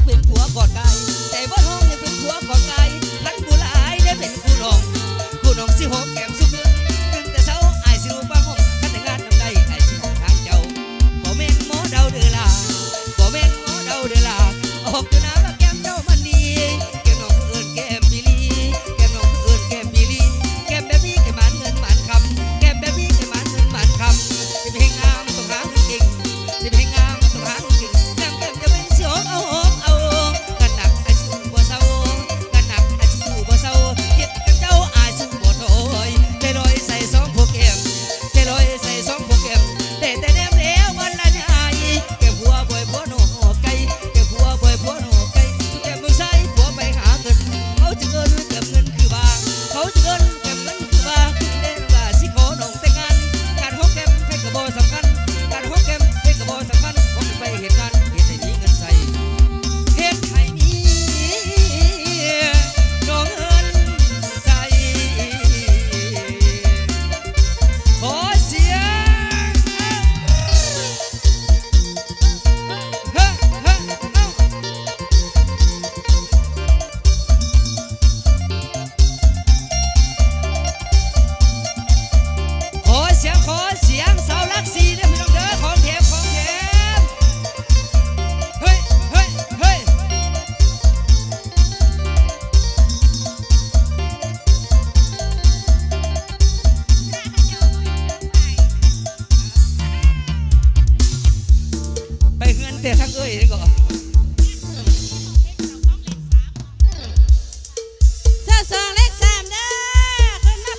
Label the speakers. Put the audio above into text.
Speaker 1: ังเป็นผัวกอดไก่ต่ว่าห้องยังเป็นผัวกอดไก่รักบุหลายได้เป็นคู่น้องคู่น้องสิหกแก้มสุ 对，他哥也是狗。